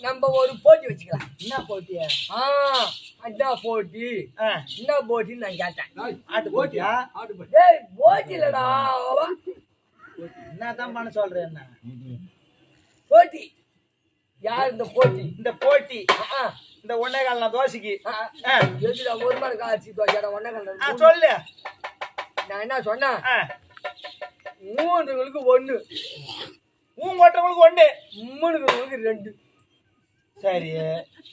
நம்ம ஒரு போட்டி வச்சுக்கலாம். என்ன போட்டியா ஆ அதான் போட்டி. என்ன போட்டின்னு நான் கேட்டேன். ஆட்டு போட்டியா? டேய் போட்டி. இல்லடா. என்னதான் பண்ண சொல்றேன் என்ன? போட்டி. யார் இந்த போட்டி? இந்த போட்டி. இந்த ஒன்னே கால் நான் தோசைக்கு எதுடா ஒரு மணி காய்ச்சி தோசைடா ஒன்னே கண்டது சொல்லு. நான் என்ன சொன்னேன்? ஆ, மூணுங்களுக்கு ஒண்ணு உன் ஓட்டவங்களுக்கு ஒண்ணு மூணுங்களுக்கு ரெண்டு. சரி.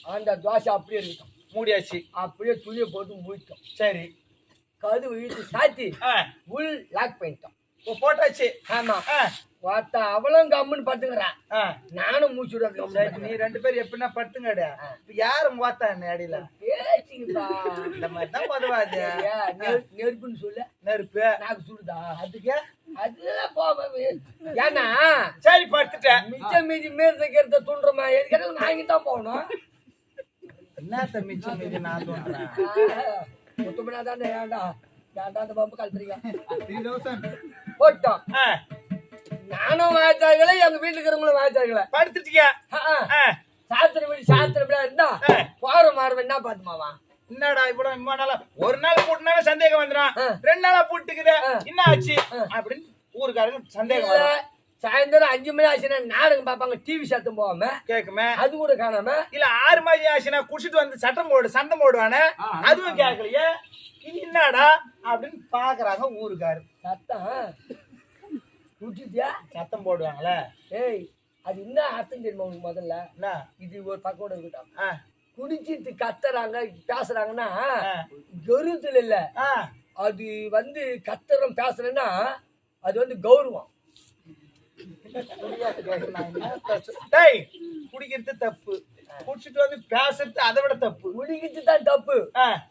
அந்த தோசை அப்படியே இருக்கட்டும். மூடியாச்சு. அப்படியே துணியை போட்டு முடித்தோம் சரி. கதவு இழுத்து சாத்தி உள் லாக் பண்ணிட்டோம். போட்டாச்சு. ஆமா. ஆ, ஒருத்த அவளும் கம்முன்னு படுத்துக்கிறான் ஆ. நானும் மூச்சு விடாது சரி நீ ரெண்டு பேரும் எப்படின்னா படுத்துங்கடா. இப்ப யாரு மூத்தா என்ன அடியில? பேசிங்கப்பா இந்த மாதிரி தான் பொதுவாது நெருப்புன்னு சொல்ல. நெருப்பு. நாக்கு சுடுதா அதுக்கு? அதுதான் போவேன் ஏன்னா சரி படுத்துட்டேன். மிச்சம் மீதி மேல் தைக்கிறத துண்டுறமா? எதுக்காக நான் இங்கே தான் போகணும் என்னத்த மிச்சம் மீதி நான் தோன்றேன் முத்துமனா தானே ஏன்டா ஏன்டா அந்த பம்பு கழுத்துறீங்க போட்டோம். நானும் வாய்த்தார்களே எங்க வீட்டுல இருக்கிறவங்களும் வாய்த்தார்களே படுத்துட்டியா? ஆ, சாத்திர வீடு சாத்திர வீடா இருந்தா போற மாறுவ என்ன பாத்துமாவா என்னடா இவ்வளவு இவ்வளவு நாளா? ஒரு நாள் போட்டுனால சந்தேகம் வந்துடும். ரெண்டு நாளா போட்டுக்குது. என்ன ஆச்சு? அப்படின்னு ஊருக்காரங்க சந்தேகம் சாயந்தரம் அஞ்சு மணி ஆச்சுன்னா நாடகம் பார்ப்பாங்க டிவி சத்தம் போகாம. கேக்குமே. அது கூட காணாம. இல்ல ஆறு மணி ஆச்சுன்னா குடிச்சிட்டு வந்து சட்டம் போடு சந்தம் போடுவானே. அதுவும் கேட்கலையே இது என்னடா? அப்படின்னு பாக்குறாங்க ஊருக்காரு. சத்தம். விட்டுட்டியா சத்தம் போடுவாங்களே. ஏய் அது என்ன அர்த்தம் தெரியுமா முதல்ல? என்ன? இது ஒரு பக்கோட இருக்கட்டும். குடிச்சிட்டு கத்துறாங்க பேசுறாங்கன்னா கௌரவத்தில் இல்ல. அது வந்து கத்துறோம் பேசுறேன்னா அது வந்து கௌரவம். குடிக்கிறது தப்பு. குடிச்சிட்டு வந்து பேசுறது அதை விட தப்பு. குடிக்கிறது தான் தப்பு.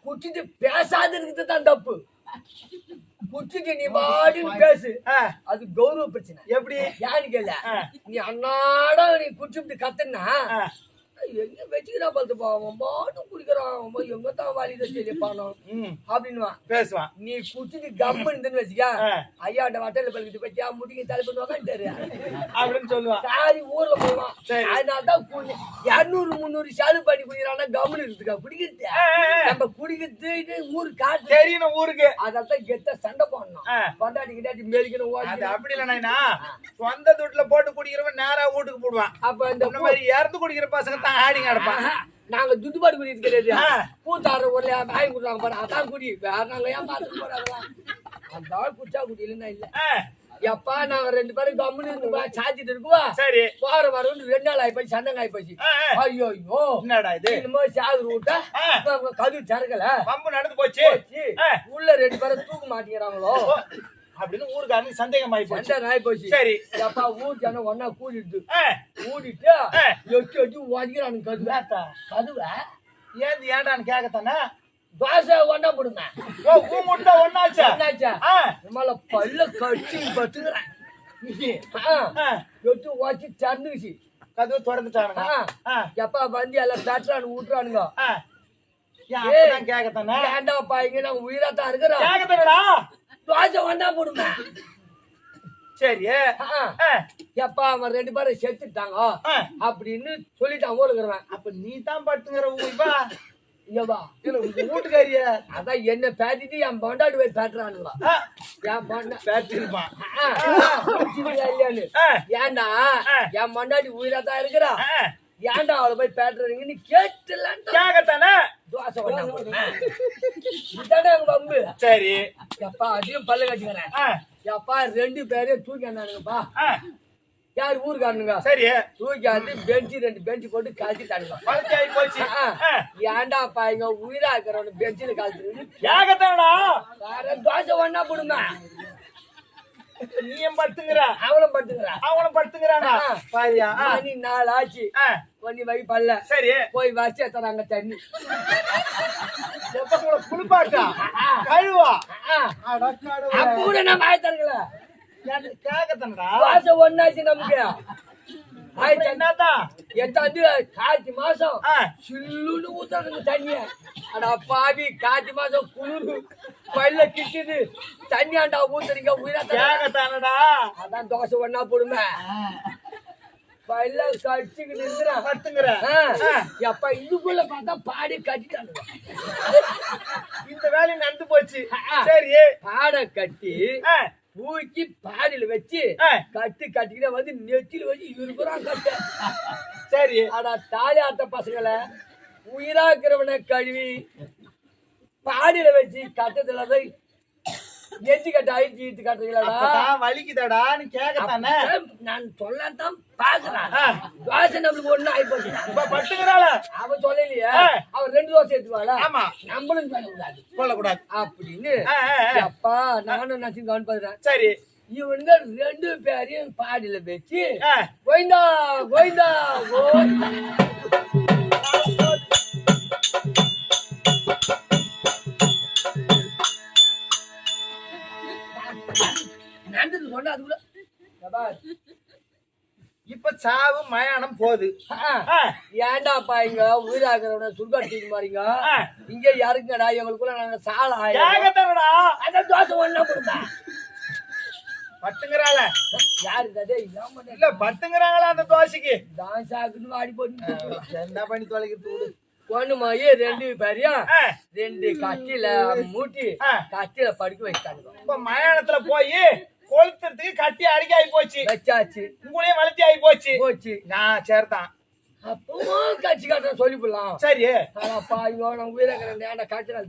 குடிச்சிட்டு பேசாத இருக்கிறது தான் தப்பு. குடிச்சிட்டு நீ பாடின்னு பேசு. அது கௌரவ பிரச்சனை. எப்படி? யாரு கேள. ஆ. நீ அன்னாடம் நீ குடிச்சுட்டு கத்துனா எங்க வச்சுக்கிறா பார்த்து அவன் பாட்டும் குடிக்கிறான். அவன் எங்க தான் வாலித ம், அப்படின்னுவான் பேசுவான். நீ குடிச்சிட்டு கம்மு இருந்துன்னு வச்சுக்க. ஆ. ஐயாட்ட வட்டல பழுக்கிட்டு பத்தியா முடிக்க தலை பண்ணுவாங்க அப்படின்னு சொல்லுவான். சாரி ஊர்ல போவான். அதனால தான் இரநூறு முந்நூறு சாலு பண்ணி குடிக்கிறான்னா கம்முன்னு இருக்குதுக்கா குடிக்கிறது. நம்ம குடிக்கிறது இது ஊரு காட்டு தெரியணும் ஊருக்கு. அதான் கெத்த சண்டை போடணும். கொண்டாடி கிட்டாடி மேலிக்கணும் அது அப்படி இல்லைனா சொந்த துட்டுல போட்டு குடிக்கிறவன் நேரா வீட்டுக்கு போடுவான். அப்ப இந்த மாதிரி இறந்து குடிக்கிற பசங்க தான் ஆடி கிடப்பான். நாங்க துட்டுப்பாடு குடிக்கிறது கிடையாது. பூத்தாடுற ஊர்ல வாங்கி கொடுறாங்க பாரு அதான் குடி. வேற நாங்க ஏன் பார்த்துட்டு போறாங்களா? அந்த ஆள் குடிச்சா குடி இல்லைன்னா இல்ல. எப்பா நாங்க ரெண்டு பேரும் கம்முன்னு இருக்குவா சாத்திட்டு இருக்குவா? சரி. போற வரணும் ரெண்டு நாள் ஆயிப்போச்சு சண்டை ஆயிப்போச்சு. ஐயோ ஐயோ என்னடா இது? என்னமோ சாது விட்டா ஆ. கது சரக்கல பம்பு நடந்து போச்சு. உள்ள ரெண்டு பேரும் தூக்க மாட்டேங்கிறாங்களோ? அப்படின்னு ஊருக்காரனுக்கு சந்தேகம் போச்சு சண்டை ஆயி போச்சு சரி. எப்பா ஊர் ஜனம் ஒன்னா கூடிட்டு கூடிட்டு. எட்டு எட்டு உடைக்கிறானுங்க கதுவை? கதுவை? ஏன் ஏன்டான்னு கேட்கத்தானே தோசை ஒன்னா போடுங்க. ஓ ஊ முட்டை ஒன்னாச்சா என்னாச்சா ஆ, நம்மள பல்ல கடிச்சு பத்துக்கிறேன். எட்டு உடச்சி தந்துச்சு கதவு திறந்துட்டானுங்க. எப்பா வந்து எல்லாம் தட்டுறானு ஏண்டாப்பா இங்க நாங்க உயிரா தான் இருக்கிறோம்? தோசை ஒன்னா போடுங்க. சரி எப்பா அவன் ரெண்டு பேரும் செத்துட்டாங்க. அப்படின்னு சொல்லிட்டான் ஊருக்குறவன் அப்ப நீ தான் படுத்துங்கிற ஊப்பா ஐயவா இல்ல உங்க வீட்டுக்காரிய அதான் என்ன பேத்திட்டு என் பொண்டாட்டி போய் பேட்டுறானுங்க ஆ, என் பொண்டா குடிச்சிருக்கா இல்லையான்னு. ஆ. என் பொண்டாட்டி உயிரா தான் இருக்கிறா. ஏன்டா அவளை போய் பேட்டுறீங்கன்னு கேட்டுலாம் கேட்கத்தானே தோசை இதானே எங்க பம்பு சரி. எப்பா அதையும் பல்ல கட்டிக்கிறேன். எப்பா ரெண்டு பேரையும் தூக்கி யார் ஊருக்காரனுங்க? சரி. தூக்கி வந்து பெஞ்சு ரெண்டு பெஞ்சு போட்டு பழச்சி ஆகி போச்சு. ஏன்டாப்பா இங்க உயிரா இருக்கிறவனு பெஞ்சில் கேட்கத்தானடா வேற தோசை ஒண்ணா போடுங்க. நீயும் படுத்துங்கிற அவளும் படுத்துக்கிறான் அவனும் படுத்துங்கிறானா. பாரியா மணி நாலு ஆச்சு பண்ணி வை பல்ல. சரி. போய் வச்சு தண்ணி. குளிப்பாட்டா? கழுவா? கூட நான் வாய் தரங்கள எனக்கு கேட்கத்தானடா தோசை ஒண்ணாச்சு நமக்கு. தண்ணி என்னதான் எத்தாந்து காய்ச்சி மாசம் சில்லுன்னு ஊத்துறானுங்க தண்ணிய. அடா பாவி காய்ச்சி மாசம் குளிரு பல்ல கிட்டுது. தண்ணி ஆண்டா ஊத்துறீங்க உயிரா. கேட்கத்தானடா அதான் தோசை ஒண்ணா போடுமே. பல்ல கடிச்சுக்கிட்டு இருக்கிறான் பத்துங்கிற ஆ. எப்ப இதுக்குள்ள பார்த்தா பாடி கட்டிட்டானுங்க இந்த வேலை நடந்து போச்சு. சரி. பாடை கட்டி தூக்கி பாடியில வச்சு கட்டு கட்டிக்கிட்ட வந்து நெத்தில வச்சு இருக்கிறான் கட்ட. சரி. ஆனா தாலி ஆட்ட பசங்களை உயிராக்குறவனை கழுவி பாடியில வச்சு கட்டத்துல நெத்தி கட்ட அழிச்சு இட்டு கட்டுறீங்களாடா. வலிக்குதாடா நீ கேக்கத்தானே? நான் சொல்லத்தான் பாக்குறேன். ஆ. தோசை நம்மளுக்கு ஒண்ணும் ஆயிப்போச்சு இப்ப பத்துங்கிறாள அவன் சொல்லலையே. ஆ. அவன் ரெண்டு தோசை எடுத்துவாளா? ஆமா. நம்மளும் சொல்லக்கூடாது. சொல்லக்கூடாது. அப்படின்னு. அப்பா நானும் நினைச்சு கவனிப்படுறேன் சரி. இவனுங்க ரெண்டு பேரையும் பாடியில வச்சு கோவிந்தா கோவிந்தா கோவிந்தா. நடந்தது சொன்னா அதுக்குள்ள. இப்ப சாவு மயானம் போகுது. ஏன்டாப்பா இங்க உயிராகிறவன சுருக்காட்டிக்கு மாறீங்க. இங்க யாருங்கடா எங்களுக்குள்ள நாங்க சால அந்த தோசை ஒண்ணா கொடுத்தா பத்துங்கிறாள. யாரு கதே? இல்ல பத்துங்கிறாங்களா அந்த தோசைக்கு? தாசாக்குன்னு வாடி போட்டு என்ன பண்ணி தொலைக்கிறது ஏ ரெண்டு பேரையும் ரெண்டு கட்டில மூட்டி. கட்டில படுக்க வச்சானுங்க இப்ப மயானத்துல போய் கொளுத்துறதுக்கு கட்டி அடிக்க ஆகி போச்சு. வச்சாச்சு. உங்களையும் வளர்த்தி ஆகி போச்சு. போச்சு. நான் சேர்த்தான். அப்பவும் கட்சி காட்டுற சொல்லிவிடலாம் சரி. ஆனாப்பா ஐயோ நான் உயிரக்கிறேன் ஏன்டா காய்ச்சல்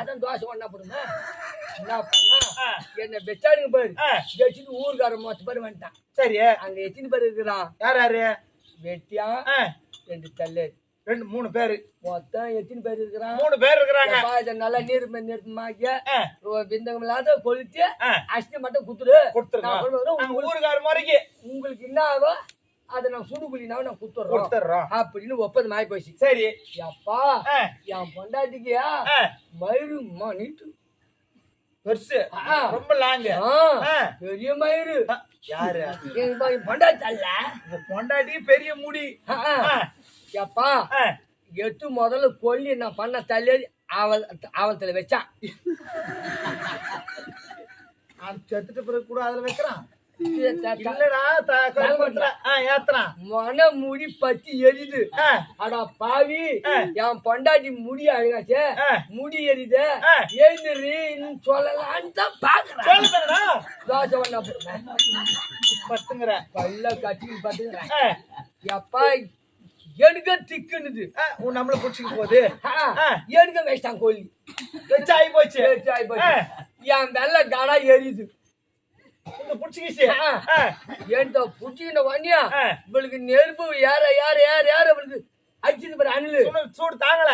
அதான் தோசை ஒண்ணா போடுமா? என்ன பண்ணா? என்ன பெச்சாடுங்க பாரு. வச்சுட்டு ஊருக்காரன் மொத்த பேர் வந்துட்டான். சரி. அங்க எத்தனை பேர் இருக்கிறான் யார் யாரு? வெட்டியா ரெண்டு தள்ளு. ரெண்டு மூணு பேரு. மொத்தம் எத்தனை பேர் இருக்கிறான் மூணு பேர் இருக்கிறாங்க. இதை நல்லா நீர் நீர்மாக்கிய ஆ, விந்தகம் இல்லாத கொளுத்தி அஷ்டி மட்டும் நாங்க உங்களுக்கு- ஊருக்கார முறைக்கு உங்களுக்கு என்ன ஆகும் அதை நான் சுடு புள்ளினா நான் குத்துறோம் கொடுத்துட்றோம். அப்படின்னு ஒப்பந்தம் ஆகி போச்சு. சரி. அப்பா என் பொண்டாட்டிக்கியா மயிறு நீட்டு பெருசு. ரொம்ப ஆ. பெரிய மயிறு. யாரு? பொண்டாட்டி அல்ல. பொண்டாட்டி பெரிய முடி. எப்பா எட்டு முதல்ல கொல்லி நான் பண்ண தள்ளி அவள் அவளத்துல வச்சான் அவன் செத்துட்ட பிறகு கூட அதுல வைக்கிறான். மன முடி பத்தி எரியுது. அடா பாவி. என் பொண்டாட்டி முடி அழகாச்சே. முடி எரியுது. எழுந்துரு சொல்லலான்னு தான் பாக்குறேன். தோசை போடுறேன் பத்துங்கிற. பல்ல கட்டி பாத்துக்கிறேன். ஆ, எப்பா எடுக்க திக்குனுது உன் நம்மள புடிச்சுக்க போகுது. எடுக்க வச்சிட்டான் கோழி வச்சு ஆகி போச்சு வச்சு ஆகி போச்சு. என் வெள்ள கடா எரியுது. இவளுக்கு நெருப்பு ஏற ஏற ஏற ஏற இவளுக்கு அடிச்சுன்னு பாரு அணிலு. சூடு- தாங்கல.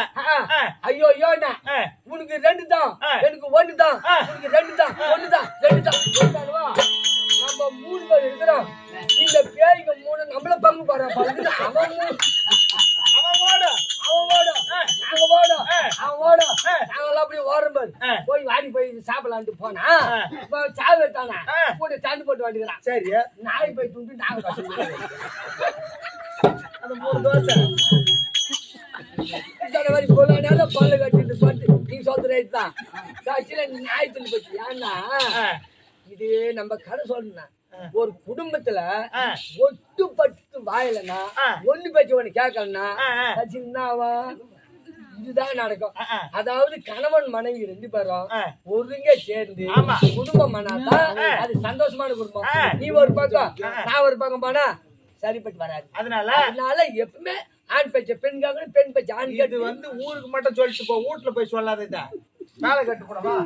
ஐயோ ஆ, உனக்கு ரெண்டு தான். எனக்கு ஒண்ணு தான். உனக்கு ரெண்டு ஆ. போய் வாடி போய் சாப்பிடலான்ட்டு போனா சாவு ஆ. போட்டு சண்டு போட்டு வாடிக்கிறான் சரி நாய் போய் துண்டு நாங்க அந்த மூணு தோசை மாதிரி கொள்ள நேரம் பல்லு கட்டிட்டு பட்டு நீ சொல்ற ரைட் தான் கட்சியில நாய் துண்டு போச்சு ஏன்னா இது நம்ம கதை சொல்லணும் ஒரு குடும்பத்துல. ஒட்டு பட்டு வாயிலனா ஆ. ஒண்ணு பேச்சு ஒண்ணு கேட்கலன்னா. கட்சி? இதுதான் நடக்கும். அதாவது கணவன் மனைவி ரெண்டு பேரும். ஒருங்க சேர்ந்து. குடும்பம். அது சந்தோஷமான குடும்பம். நீ ஒரு பக்கம். நான் ஒரு பக்கம் போனா சரிப்பட்டு வராது அதனால அதனால எப்பவுமே ஆண் பேச்ச பெண் கேட்கணும் பெண் பேச்ச ஆண் கேட்டு வந்து ஊருக்கு மட்டும் சொல்லிட்டு போ வீட்டுல போய் சொல்லாத இத மேல கட்டு போடவா